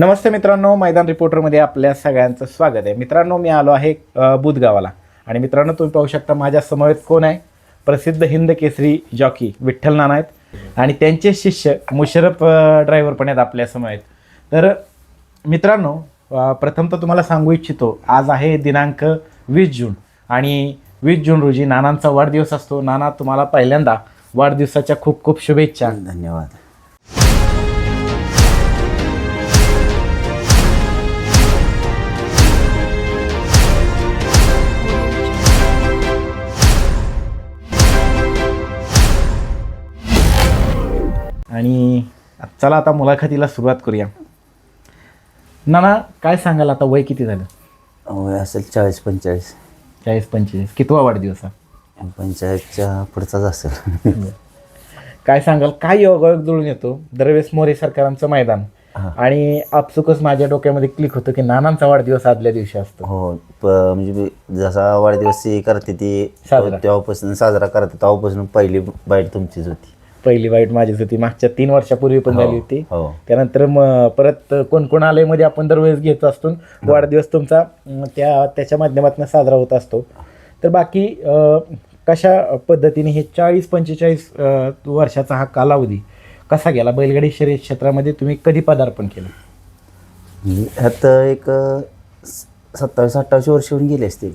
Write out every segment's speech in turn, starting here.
नमस्ते मित्रांनो मैदान रिपोर्टरमध्ये आपल्या सगळ्यांचं स्वागत आहे. मित्रांनो मी आलो आहे बुधगावाला. आणि मित्रांनो तुम्ही पाहू शकता माझ्या समवेत कोण आहे? प्रसिद्ध हिंद केसरी जॉकी विठ्ठल नाना आहेत. आणि त्यांचे शिष्य मुशरफ ड्रायव्हर पण आहेत आपल्या समवेत. तर मित्रांनो प्रथम तर तुम्हाला सांगू इच्छितो आज आहे दिनांक वीस जून. आणि वीस जून रोजी नानांचा वाढदिवस असतो. नाना तुम्हाला पहिल्यांदा वाढदिवसाच्या खूप खूप शुभेच्छा. धन्यवाद. चला आता मुलाखतीला सुरुवात करूया. नाना काय सांगाल आता? वय किती झालं? वय असेल चाळीस पंचेचाळीस. चाळीस पंचेचाळीस. कितवा वाढदिवस हा? पंचायतच्या पुढचाच असेल. काय सांगाल? काय योगायोग जुळून येतो? दरवेळेस मोरे सरकारांचं मैदान. हा. आणि आपसुकच माझ्या डोक्यामध्ये क्लिक होतं की नानांचा वाढदिवस आदल्या दिवशी असतो. हो प म्हणजे मी जसा वाढदिवस ती करते ती साजरा. तेव्हापासून साजरा करते. तेव्हापासून पहिली बाईट तुमचीच होती. पहिली वाईट माझीच होती. मागच्या तीन वर्षापूर्वी पण झाली होती. हो. त्यानंतर मग परत कोण कोण आलंयमध्ये आपण दरवेळेस घेत असतो. वाढदिवस तुमचा त्या त्याच्या माध्यमातून साजरा होत असतो. तर बाकी कशा पद्धतीने हे चाळीस पंचेचाळीस वर्षाचा हा कालावधी कसा गेला? बैलगाडी शर्यत क्षेत्रामध्ये तुम्ही कधी पदार्पण केलं? ह्यात एक सत्तावीस अठ्ठावीस वर्ष होऊन गेले असतील.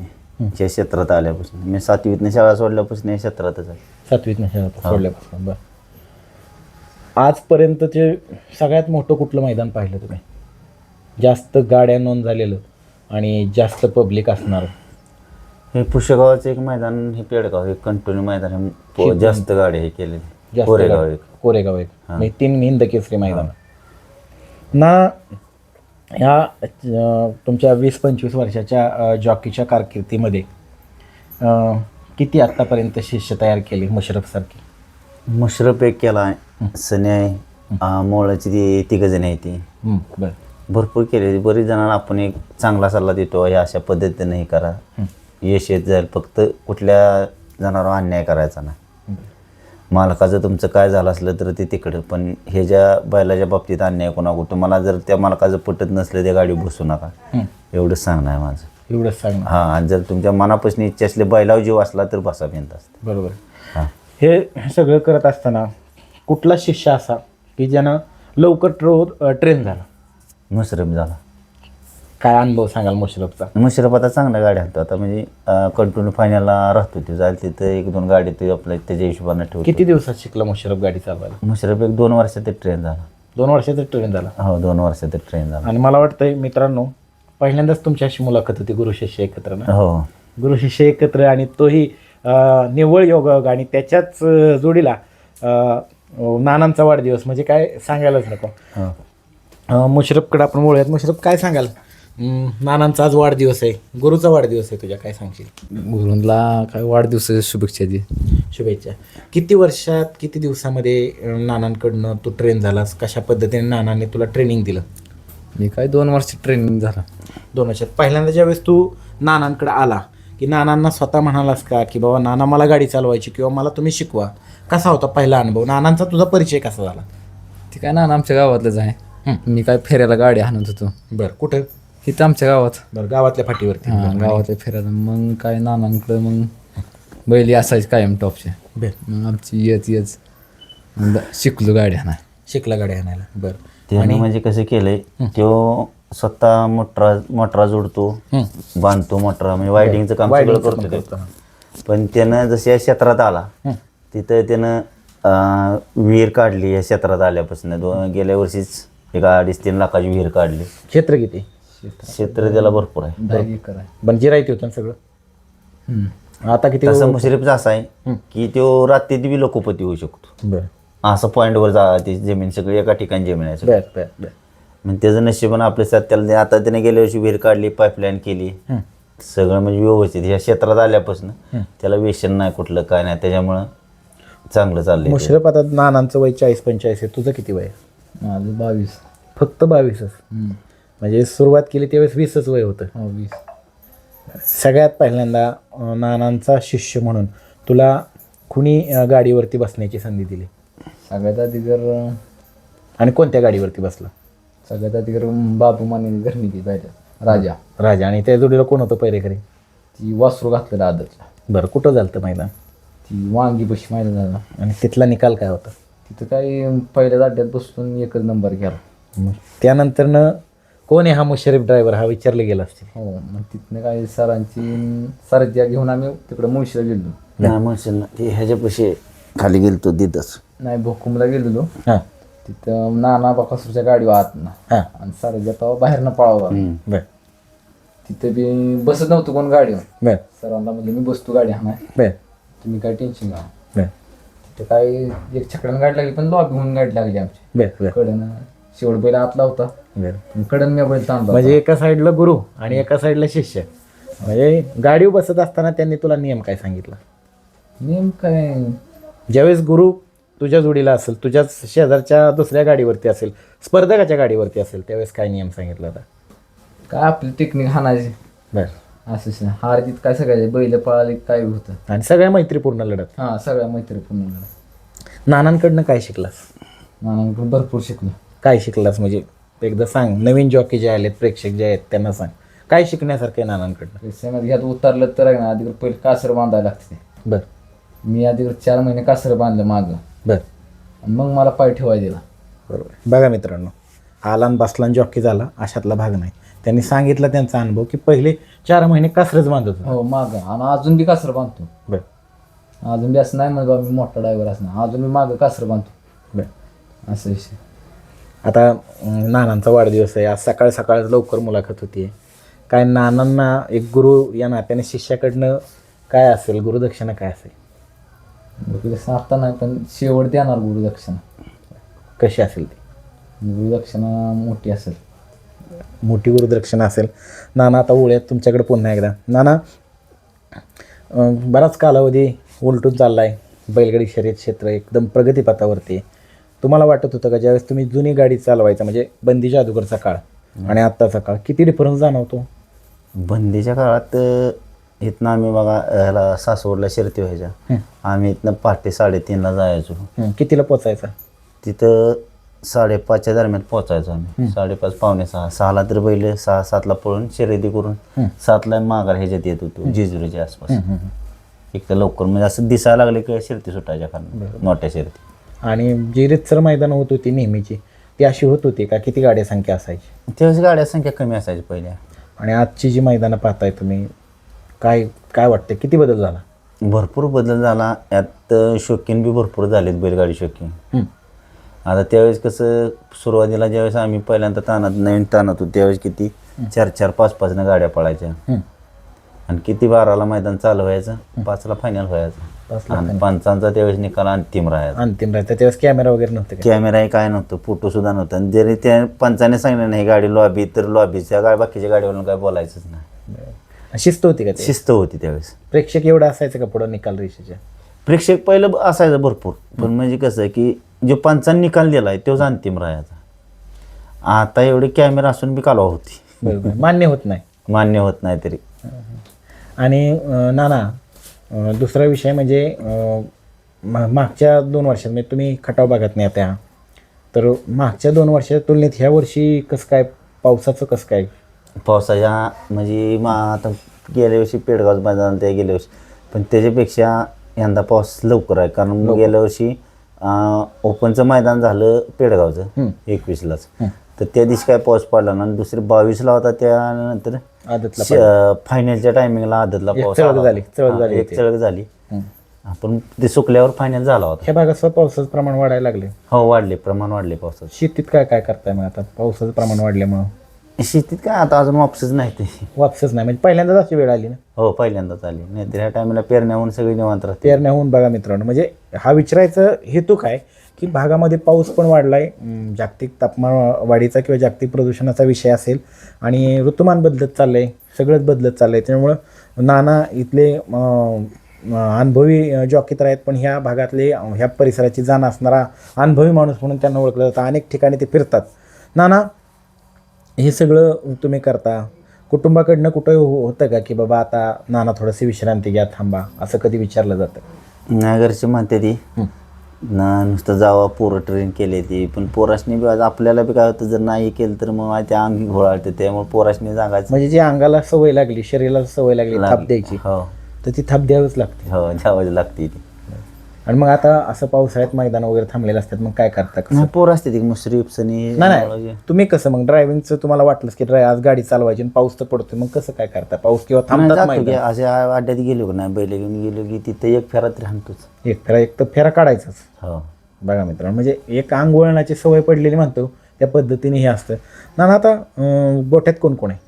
या क्षेत्रात आल्यापासून. मी सातवीतनं शाळा सोडल्यापासून या क्षेत्रातच आहे. सातवीत सोडल्यापासून. बरं. आजपर्यंतचे सगळ्यात मोठं कुठलं मैदान पाहिलं तुम्ही? जास्त गाड्या नोंद झालेलं आणि जास्त पब्लिक असणार. हे पुष्यगावाचं एक मैदान हे पेडगाव एक कंटिन्यू मैदान. प- जास्त गाडी हे केलेली. जास्त कोरेगाव गाड्या. एक. कोरेगाव एक. म्हणजे तीन हिंद केसरी मैदान. ना ह्या अं, तुमच्या वीस पंचवीस वर्षाच्या जॉकीच्या कारकिर्दीमध्ये अं, किती आत्तापर्यंत शिष्य तयार केली मुशरफ सारखी? मुशरफ एक केला आहे. सनी आहे. मोळाची ती तिघ जण आहे ती. बरं. भरपूर केले. बरीच जणांना आपण एक चांगला सल्ला देतो. हे अशा पद्धतीने हे करा. यश येत जाईल. फक्त कुठल्या जनावर अन्याय करायचा ना मालकाचं तुमचं काय झालं असलं तर ते तिकडं. पण हे ज्या बैलाच्या बाबतीत अन्याय कोणा तुम्हाला जर त्या मालकाचं पटत नसलं त्या गाडी बसू नका. एवढंच सांगणं आहे माझं. एवढंच सांगणार हां आणि जर तुमच्या मनापासून इच्छा असली बैलावर जीव असला तर बसा बिंद असतं. बरोबर हे सगळं करत असताना कुठला शिष्य असा की ज्यानं लवकर ट्रो ट्रेन झाला? मुशरफ झाला. काय अनुभव सांगाल मुशरफचा? मुशरफ आता चांगल्या गाड्या आणतो आता म्हणजे कंटिन्यू फायनलला राहतो ते. जाईल तिथं एक दोन गाडी ते आपल्या त्याच्या हिशोबाने ठेवतो किती दिवसात शिकला मुशरफ गाडी चालवायला? मुशरफ एक दोन वर्षात ट्रेन झाला. दोन वर्षाचा ट्रेन झाला? हो दोन वर्षात ट्रेन झाला. आणि मला वाटतंय मित्रांनो पहिल्यांदाच तुमची अशी मुलाखत होती गुरु शिष्य एकत्र ना? हो. गुरु शिष्य एकत्र आणि तोही निव्वळ योगायोग आणि त्याच्याच जोडीला नानांचा वाढदिवस म्हणजे काय सांगायलाच नको. हो. मुशरफकडे आपण बोलूयात मुशरफ काय सांगाल? नानांचा आज वाढदिवस आहे. गुरुचा वाढदिवस आहे तुझ्या काय सांगशील? गुरुंला काय वाढदिवसाच्या शुभेच्छा दे. शुभेच्छा. किती वर्षात किती दिवसामध्ये नानांकडनं तू ट्रेन झालास? कशा पद्धतीने नानाने तुला ट्रेनिंग दिलं? मी काय दोन वर्ष ट्रेनिंग झाला. दोन वर्षात. पहिल्यांदा ज्यावेळेस तू नानांकडे आला की नानांना स्वतः म्हणालास का की बाबा नाना मला गाडी चालवायची किंवा मला तुम्ही शिकवा. कसा होता पहिला अनुभव? नानांचा तुझा परिचय कसा झाला? ते काय ना आमच्या गावातलंच आहे. मी काय फेऱ्याला गाडी आणत होतो. बरं कुठं? इथं आमच्या गावात. बरं गावातल्या फाटीवरती. हा गावातल्या फेऱ्याला. मग काय नानांकडं मग बैली असायची कायम टॉपच्या बरं. मग आमची येत येच मग शिकलो गाडी आणा शिकला गाडी आणायला बरं. त्याने म्हणजे कसं केलंय तो स्वतः मोटरा मोटरा जोडतो. बांधतो मोटरा म्हणजे वायडिंगचं काम सगळं करतो पण ते. पण त्यानं जसं या क्षेत्रात आला. तिथं त्यानं अं, विहीर काढली या क्षेत्रात आल्यापासून. दोन गेल्या वर्षीच एक अडीच तीन लाखाची विहीर काढली. क्षेत्र किती? क्षेत्र. त्याला भरपूर आहे. आहे. बंजिरायती होतं ना सगळं? हं. आता किती तसं मुश्रीफचा असा आहे की तो रात्रीत बी लोकोपती होऊ शकतो. बरं. असं पॉईंटवर जा ती जमीन सगळी एका ठिकाणी जमीन आहे सगळी. बरं बरं बरं. मग त्याचं नशीब आपल्या साथ त्याला आता त्याने गेल्या वर्षी विहीर काढली पाईपलाईन केली. सगळं म्हणजे व्यवस्थित. ह्या क्षेत्रात आल्यापासून त्याला व्यसन नाही कुठलं काय नाही. त्याच्यामुळं चांगलं चाललंय. मुशरफ आता नानांचं वय चाळीस पंचेचाळीस आहे. तुझं किती वय आहे? माझं बावीस. फक्त बावीसच. हं. म्हणजे सुरुवात केली त्यावेळेस वीसच वय होतं. हो वीस. सगळ्यात पहिल्यांदा नानांचा शिष्य म्हणून तुला कुणी गाडीवरती बसण्याची संधी दिली? सगळ्यात आधी जर आणि कोणत्या गाडीवरती बसला? सगळ्यात आधी करून बाबू माने घरणी ती पाहिजे राजा. राजा. आणि त्या जोडीला कोण होतं पहिरेकरी ती वासरू घातलेला आदतला बरं कुठं झालं मैदान? ती वांगी बशी माहिती झाला. आणि तिथला निकाल काय होता? तिथं काही पहिल्या अड्ड्यात बसून एकच नंबर गेला मग त्यानंतरनं कोण आहे हा मुशरीफ ड्रायव्हर हा विचारले गेला असतील. हो मग तिथनं काही सरांची सरद्या घेऊन आम्ही तिकडं मुळशीला गेलो. नाही म्हणशील ना ते ह्याच्यापाशी खाली गेलतो तिथंच नाही भोकुमला गेलेलो. हां. तिथं नाना बाकासूरच्या गाडीवर आत ना. हां. आणि सरद्या तेव्हा बाहेरनं पळावा. बरं. तिथं बी बसत नव्हतं कोण गाडीवर. बरं. सरांना म्हणलं मी बसतो गाडी हा बरं. तुम्ही काय टेन्शन घ्या. बरं. तिथं काय एक छकड्यानं गाडी लागली पण लॉबी होऊन गाडी लागली आमची. बरं बरं. कडनं शेवट बैल आतला होता. बरं. कडन मी बैल ताणला म्हणजे एका साईडला गुरु आणि एका साईडला शिष्य. म्हणजे गाडीवर बसत असताना त्यांनी तुला नियम काय सांगितला? नेम काय? ज्यावेळेस गुरु तुझ्या जोडीला असेल तुझ्याच शेजारच्या दुसऱ्या गाडीवरती असेल स्पर्धकाच्या गाडीवरती असेल त्यावेळेस काय नियम सांगितला होता काय आपली टेक्निक हाणायची. बरं. असंच नाही हार जीत काय सगळ्याचे बैल पळाले काय होतं? आणि सगळ्या मैत्रीपूर्ण लढत. हां सगळ्या मैत्री पूर्ण नानांकडनं काय शिकलास? नानांकडून भरपूर शिकलो. काय शिकलास? म्हणजे एकदा सांग नवीन जॉकी जे आलेत प्रेक्षक जे आहेत त्यांना सांग. काय शिकण्यासारखं आहे नानांकडनं? सेमेत घ्यात उतरलं तर आहे ना आधी पहिले कासर बांधायला लागते. बरं. मी आधी चार महिने कासर बांधलं मागं. बरं. आणि मग मला पाय ठेवायला दिला. बरोबर. बघा मित्रांनो आलान बसलान जॉकी झाला अशातला भाग नाही. त्यांनी सांगितलं त्यांचा अनुभव की पहिले चार महिने कसरच बांधत होता. हो मागं. आणि अजून बी कासर बांधतो. बरं. अजून बी असं नाही म्हणजे बाबा मी मोठा ड्रायव्हर असणार. अजून मी मागं कासर बांधतो. बरं. असं विषय. आता अं, नानांचा वाढदिवस आहे. आज सकाळ सकाळ लवकर मुलाखत होती काय नानांना एक गुरु या नात्याने शिष्याकडनं काय असेल? गुरुदक्षिणा काय असेल? तुला सांगता नाही पण शेवट देणार गुरुदक्षिणा. कशी असेल ती? गुरुदक्षिणा मोठी असेल. मोठी गुरुदक्षिणा असेल. नाना आता ओळ्यात तुमच्याकडे पुन्हा एकदा. नाना अं, बराच कालावधी उलटून चालला आहे बैलगाडी शर्यत क्षेत्र एकदम प्रगतीपथावरती आहे. तुम्हाला वाटत होतं का ज्यावेळेस तुम्ही जुनी गाडी चालवायचा म्हणजे बंदी जादूगरचा काळ आणि आत्ताचा काळ किती डिफरन्स जाणवतो? बंदीच्या काळात अ, इथनं आम्ही बघा ह्याला सासवडला शिरती व्हायच्या आम्ही इथनं पहाटे साडेतीनला जायचो. हं, कितीला पोचायचा तिथं साडेपाचच्या दरम्यान पोचायचो आम्ही. साडेपाच पावणे सहा. सहाला तर बैल सहा सातला पळून शर्यती करून सातला माघार ह्याच्यात येत होतो जेजुरीच्या आसपास. एक तर लवकर म्हणजे असं दिसायला लागले की शर्ती सुटायच्या कारण मोठ्या शर्ती आणि जी रितसर मैदान होत होती नेहमीची ती अशी होत होती का? किती गाड्या संख्या असायची? त्यावेळेस गाड्या संख्या कमी असायची पहिल्या. आणि आजची जी मैदानं पाहताय तुम्ही काय काय वाटतं किती बदल झाला? भरपूर बदल झाला. यात शौकीन बी भरपूर झालेत बैलगाडी शौकीन. आता त्यावेळेस कसं सुरुवातीला ज्यावेळेस आम्ही पहिल्यांदा ताणात नवीन ताणात होतो त्यावेळेस किती? चार चार पाच पाचनं गाड्या पळायच्या. आणि किती बाराला मैदान चालू व्हायचं? पाचला फायनल व्हायचं. आणि पंचांचा त्यावेळेस निकाल अंतिम राहायचा. अंतिम राहायचं. त्यावेळेस कॅमेरा वगैरे नव्हते कॅमेराही काय नव्हतं फोटो सुद्धा नव्हतं. आणि जरी त्या पंचाने सांगितलं नाही गाडी लॉबी तर लॉबीच्या गाडी बाकीच्या गाडीवरून काय बोलायचंच नाही. शिस्त होती का ते? शिस्त होती त्यावेळेस. प्रेक्षक एवढं असायचं का पुढं निकाल रेषेच्या? प्रेक्षक पहिलं ब- असायचं भरपूर. पण म्हणजे कसं आहे की जो पंचांनी निकाल दिलाय तोच अंतिम राहायचा. आता एवढे कॅमेरा असून बी कालवा होती. बरोबर. मान्य होत नाही. मान्य होत नाही तरी. आणि अं, नाना अं, दुसरा विषय म्हणजे अं, मा- मागच्या दोन वर्षात म्हणजे तुम्ही खटाव भागात नाही त्या तर मागच्या दोन वर्षाच्या तुलनेत ह्या वर्षी कसं काय पावसाचं कसं काय? पावसाच्या म्हणजे मा आता गेल्या वर्षी पेडगाव मैदान ते गेल्या वर्षी पण त्याच्यापेक्षा यंदा पाऊस लवकर आहे कारण गेल्या वर्षी ओपनचं मैदान झालं पेडगावचं एकवीसलाच. तर त्या दिवशी काय पाऊस पडला ना आणि दुसरे बावीसला होता त्यानंतर फायनलच्या टायमिंगला आदतला पाऊस. झाली, एक. चळक झाली. आपण ते सुकल्यावर फायनल झाला होता. ह्या भागात पावसाचं प्रमाण वाढायला लागले. हो वाढले प्रमाण वाढले पावसाचं. शेतीत काय काय करताय मग आता? पावसाचं प्रमाण वाढल्यामुळं. शेतीत काय आता अजून वापसच नाही ते. वापसच नाही. म्हणजे पहिल्यांदाच अशी वेळ आली ना? हो पहिल्यांदाच आली. नाहीतर ह्या टायमाला पेरण्या होऊन सगळी निवांत राहते पेरण्या होऊन बघा मित्रांनो. म्हणजे हा विचारायचं हेतू काय? की भागामध्ये पाऊस पण वाढलाय अं, जागतिक तापमान वाढीचा किंवा जागतिक प्रदूषणाचा विषय असेल आणि ऋतुमान बदलत चाललंय सगळंच बदलत चाललंय. त्यामुळं नाना इथले अनुभवी जॉकी तर आहेत पण ह्या भागातले ह्या परिसराची जाण असणारा अनुभवी माणूस म्हणून त्यांना ओळखलं जातं. अनेक ठिकाणी ते फिरतात. नाना हे सगळं तुम्ही करता. कुटुंबाकडनं कुठं हो- होतं का की बाबा आता नाना थोडंसं विश्रांती घ्या थांबा असं कधी विचारलं जातं? नाही घरचे म्हणते ती ना नुसतं जावा पोरं ट्रेन केले ती पण पोराशनी बी आज आपल्याला बी काय होतं जर नाही केलं तर मग त्या अंगी घोळाळते त्यामुळे पोराशनी सांगायचं म्हणजे जी अंगाला सवय लागली शरीराला सवय लागली थाप द्यायची हो. तर ती थाप द्यावीच लागते. हो द्यावं लागते ती. आणि मग आता असं पावसाळ्यात मैदान वगैरे थांबलेलं असतात मग काय करता कसं? पोरं असते ती मुसरी उपसनी नाही नाही. तुम्ही कसं मग ड्रायव्हिंगचं तुम्हाला वाटलंच की ड्राय आज गाडी चालवायची आणि पाऊस तर पडतोय मग कसं काय करता? पाऊस किंवा थांबतात मैदान? असे अड्ड्यात गेलो का नाही बैल घेऊन गेलो की तिथे एक फेरा तरी हाणतोच. एक फेरा एक तर फेरा काढायचाच. हो. बघा मित्रांनो म्हणजे एक अंग वळणाची सवय पडलेली म्हणतो त्या पद्धतीने हे असतं. ना ना आता गोठ्यात कोण कोण आहे?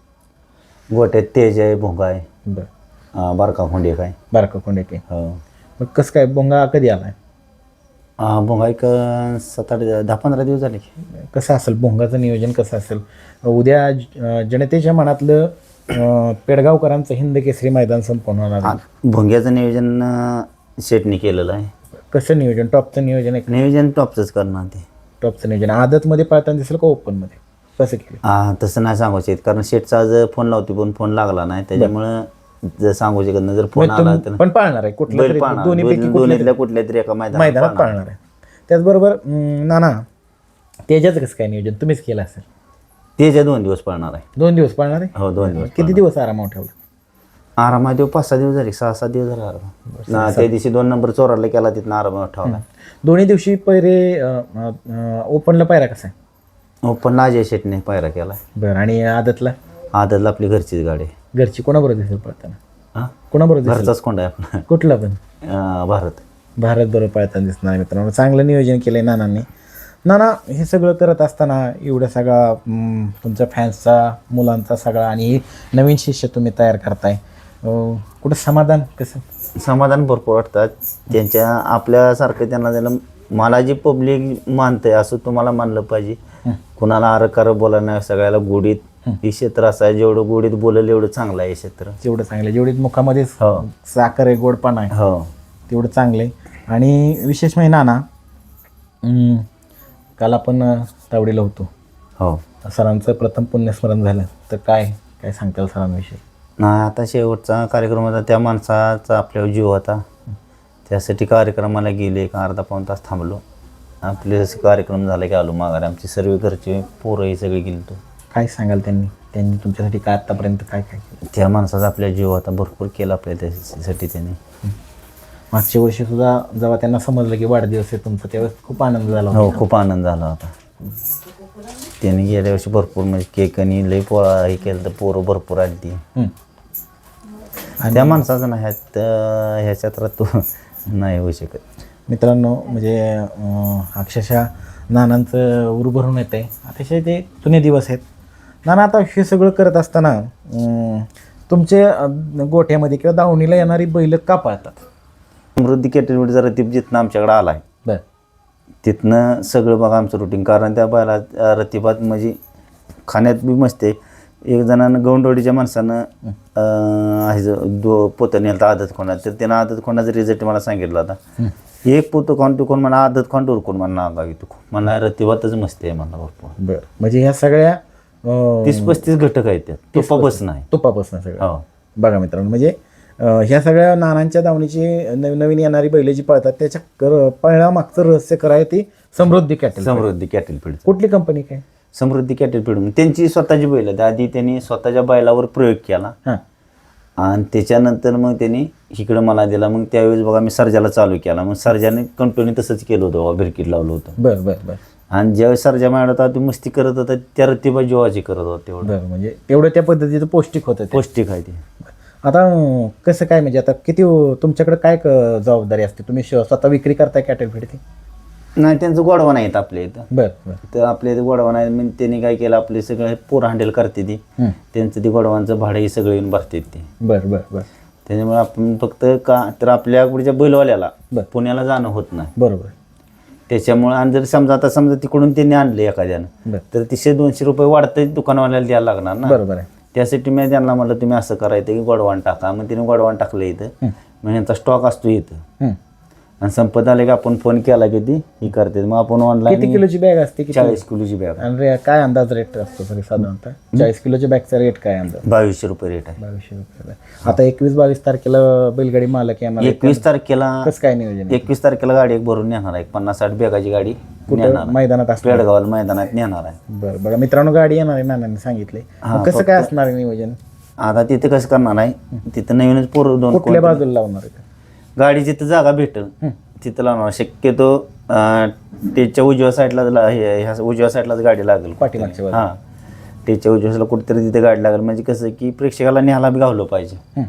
गोट्यात तेज आहे भोंगा आहे बरं बारका खोंडी काय बारका कोण आहे. हो. मग कसं काय बोंगा कधी आलाय? भोंगा एक अं, सात आठ दहा पंधरा दिवस झाले की. कसं असेल भोंगाचं नियोजन कसं असेल? उद्या अं, जनतेच्या मनातलं अं, पेडगावकरांचं हिंद केसरी मैदान संपन्न होणार आहे. भोंग्याचं नियोजन अं, शेटनी केलेलं आहे. कसं नियोजन? टॉपचं नियोजन आहे नियोजन टॉपचंच करणार ते. टॉपचं नियोजन. आदतमध्ये पळताना दिसेल का ओपनमध्ये? कसं केलं? हा तसं नाही सांगू शकत कारण शेटचा आज फोन लावते पण फोन लागला नाही. त्याच्यामुळं जर सांगू शकत नाही जर फोन मग आला तर पण पाळणार आहे कुठलं बैल तरी पाहणार दोन्हीपैकी दोन- कुठल्या दोन्हीतल्या कुठल्या तरी एका मैदानात. पाळणार. आहे. त्याचबरोबर अं, नाना तेजाचं कसं काय नियोजन? तुम्हीच केलं असेल. ते जे दोन दिवस पळणार आहे. दोन दिवस पाळणार आहे? हो दोन दिवस किती दिवस आरामावर ठेवला? आरामात देऊ पाच सहा दिवस झाले सहा सात दिवस झाले आराम ना, त्या दिवशी दोन नंबर चोराला केला तिथं आरामात ठेवला. दोन्ही दिवशी अं, ओपनला पायरा कसा आहे? हो पण अजय शेटने पायरा केला. बरं आणि आदतला? आदतला आपली घरचीच गाडी आहे. घरची कोणाबरोबर दिसेल पळताना? हा? कोणाबरोबर दिसेल? घरचाच कोंडा आहे आपला. कुठला पण? अं, भारत. भारत बरोबर पळताना दिसणार आहे मित्रांनो. चांगलं नियोजन केलं आहे नानांनी. नाना हे सगळं करत असताना एवढं सगळा हम्म, तुमच्या फॅन्सचा मुलांचा सगळा आणि हे नवीन शिष्य तुम्ही तयार करताय. अं, कुठं समाधान कसं? समाधान भरपूर वाटतात त्यांच्या आपल्यासारखं त्यांना त्याला मला जी पब्लिक मानते असं तुम्हाला मानलं पाहिजे. कुणाला आरकार बोला नाही सगळ्याला गोडीत हे. क्षेत्र असं आहे जेवढं गोडीत बोलेल एवढं चांगलं आहे हे क्षेत्र. जेवढं चांगलं जेवढी मुखामध्येच हो. साखर आहे गोडपान आहे हो. तेवढं चांगलं आहे. आणि विशेष म्हणजे नाना काल आपण अं, तावडीला होतो. हो. सरांचं प्रथम पुण्यस्मरण झालं. तर काय काय सांगताल सरांविषयी? नाही आता शेवटचा कार्यक्रम होता. त्या माणसाचा आपल्यावर जीव होता. त्यासाठी कार्यक्रमाला गेले एक अर्धा पाऊण तास थांबलो. आपले जसे कार्यक्रम झाले की आलो माघारी. आमची सर्व घरचे पोरं ही सगळी गेली तो काय सांगाल त्यांनी? त्यांनी तुमच्यासाठी काय आत्तापर्यंत काय काय केलं? त्या माणसाचा आपल्या जीव होता भरपूर केला आपल्या त्यासाठी त्याने. मागच्या वर्षी सुद्धा जेव्हा त्यांना समजलं की वाढदिवस आहे तुमचा त्यावेळेस खूप आनंद झाला हो होता. खूप आनंद झाला होता. त्याने गेल्या वर्षी भरपूर म्हणजे केक आणि लई पोळा हे केलं तर पोरं भरपूर आली ती हम्म. त्या माणसाचं नाही ह्यात ह्या क्षेत्रात तो नाही होऊ शकत. मित्रांनो म्हणजे अं, अक्षरशः नानांचं उर भरून येत आहे अतिशय ते जुने दिवस आहेत. नाना आता हे सगळं करत असताना तुमचे गोठ्यामध्ये किंवा दावणीला येणारी बैल का पाळतात? समृद्धी कॅटेगरीचा रतीब जिथनं आमच्याकडे आला आहे बर. तिथनं सगळं बघा आमचं रुटीन कारण त्या बैला रतिबात म्हणजे खाण्यात बी मस्त आहे. एक जणानं गौंडवडीच्या माणसानं आहे जो दो पोतं नेलं आदत खोंडा तर त्यानं आदत खोंडाचा रिझल्ट मला सांगितला होता एक पोतं खाऊन टुकून म्हणा आदत खाऊन टुरकून म्हणा गावी टुकून मला रतिबातच मस्त आहे मला भरपूर. बर. म्हणजे ह्या सगळ्या तीस पस्तीस घटक आहेत त्यात. नाही तुपापासून सगळं. हो. बघा मित्रांनो म्हणजे ह्या सगळ्या नानांच्या दावणीची नवीन नवीन येणारी बैल जी पळतात त्याच्या कर पळण्यामागचं रहस्य कराय ती Samruddhi cattle Samruddhi cattle feed कुठली कंपनी काय? समृद्धी कॅटल फीड त्यांची स्वतःची बैल आहेत. आधी त्यांनी स्वतःच्या बैलावर प्रयोग केला. आणि त्याच्यानंतर मग त्यांनी इकडं मला दिला. मग त्यावेळेस बघा मी सर्जाला चालू केला. मग सर्जाने कंटिन्यू तसंच केलं होतं. बघा बिरकीट लावलं होतं. बर बर बर. आणि ज्यावेळेस सर्जा माझ्या होता ती मस्ती करत होता त्या रत्तीबा जीवाची करत होता तेवढं बर म्हणजे एवढं त्या पद्धतीचं पौष्टिक होतं ते. पौष्टिक आहे ते. आता अं, कसं काय म्हणजे आता किती तुमच्याकडे काय क- जबाबदारी असते? तुम्ही श- स्वतः विक्री करताय कॅटल फिडती नाही त्यांचं गोडवा नाही येत आपल्या इथं. बर बर. तर आपल्या इथं गोडवा नाही मग त्यांनी काय केलं आपले सगळे पोरं हँडल करते ती. हं. त्यांचं ते गोडवांचं भाडं हे सगळे येऊन भरतात ते. बर बर बर. त्याच्यामुळे आपण फक्त का तर आपल्या पुढच्या बैलवाल्याला बर. पुण्याला जाणं होत नाही. बरोबर. त्याच्यामुळे आणि जर समजा आता समजा तिकडून त्यांनी आणलं एखाद्यानं बर. तर तिशे दोनशे रुपये वाढतं दुकानवाल्याला द्यायला लागणार ना. बरोबर आहे. त्यासाठी मी त्यांना म्हणलं तुम्ही असं करायचं की गोडवान टाका. मग तिने गोडवान टाकलं इथं. हं. मग यांचा स्टॉक असतो इथं. हं. आणि संपत आले की आपण फोन केला की ती ही करते. मग आपण किती ऑनलाईन किलोची बॅग असते? किती? चाळीस किलोची बॅग आणि रे- काय अंदाज रेट असतो तरी साधारणतः? चाळीस किलोच्या बॅगचा रेट काय अंदाज? बावीसशे रुपये रेट आहे. बावीसशे रुपये आता एकवीस बावीस तारखेला बैलगाडी मालक येणार आहे. एकवीस तारखेला कसं काय नियोजन आहे? एकवीस तारखेला गाडी एक भरून नेणार आहे. एक पन्नास साठ बॅगाची गाडी नेणार कुठं आहे. मैदानात असणार. पेडगावला मैदानात नेणार आहे. बरं बघा मित्रांनो गाडी येणार आहे नानांनी सांगितले हा, कसं काय असणार आहे नियोजन? आता तिथे कसं करणार आहे? तिथं नवीनच पोरं दोन कुठल्या बाजूला लावणार आहे? गाडी जिथं जागा भेटेल तिथं लावणार. शक्यतो अं, त्याच्या उजव्या साईडला ह्या उजव्या साईडलाच गाडी लागेल पाठीमागच्या बाजूला. हा. त्याच्या उजव्या साईडला कुठेतरी तिथे गाडी लागेल. म्हणजे कसं की प्रेक्षकाला न्यायला बी गावलं पाहिजे. हं.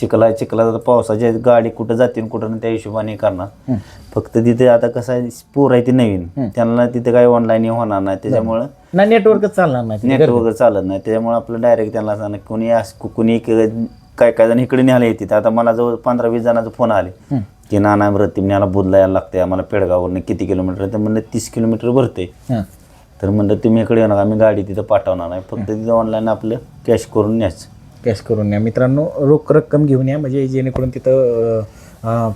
चिखला चिखला आता पावसाच्या गाडी कुठं जाते आणि कुठं नाही त्या हिशोबाने करणार. फक्त तिथे आता कसं आहे पोर आहे ती नवीन. त्यांना तिथे काही ऑनलाईन होणार नाही. त्याच्यामुळं नाही नेटवर्कच चालणार नाही नेट वगैरे चालत नाही. त्याच्यामुळे आपलं डायरेक्ट त्यांना सांग कोणी अस- कोणी एक- काय काय जण इकडे न्यायला येते. आता मला जवळ पंधरा वीस जणांचा फोन आले. की नाना रतीम न्यायला बुधला यायला लागते आम्हाला पेडगाववरनं किती किलोमीटर? तर म्हणलं तीस किलोमीटर भरते हां. तर म्हणलं तुम्ही इकडे येणार आम्ही गाडी तिथं पाठवणार नाही. फक्त तिथं ऑनलाईन आपलं कॅश करून न्यायचं. कॅश करून या मित्रांनो रोख रक्कम घेऊन या. म्हणजे जेणेकरून तिथं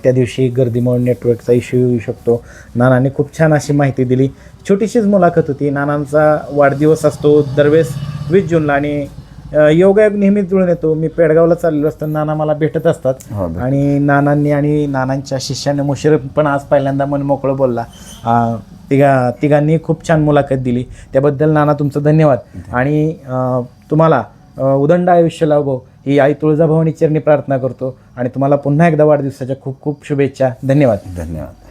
त्या दिवशी गर्दीमुळे नेटवर्कचा इश्यू येऊ शकतो. नानांनी खूप छान अशी माहिती दिली. छोटीशीच मुलाखत होती. नानांचा वाढदिवस असतो दरवेळेस वीस जूनला आणि योगायोग नेहमीच जुळून येतो. मी पेडगावला चाललेलो असताना नाना मला भेटत असतात. हो बरं. आणि नानांनी आणि नानांच्या शिष्याने मुशरफ पण आज पहिल्यांदा मन मोकळं बोलला. अं, तिघा तिघांनी खूप छान मुलाखत दिली. त्याबद्दल नाना तुमचं धन्यवाद. आणि अं, तुम्हाला अं, उदंड आयुष्य लाभो. ही आई तुळजाभवानी चरणी प्रार्थना करतो. आणि तुम्हाला पुन्हा एकदा वाढदिवसाच्या खूप खूप शुभेच्छा. धन्यवाद. धन्यवाद.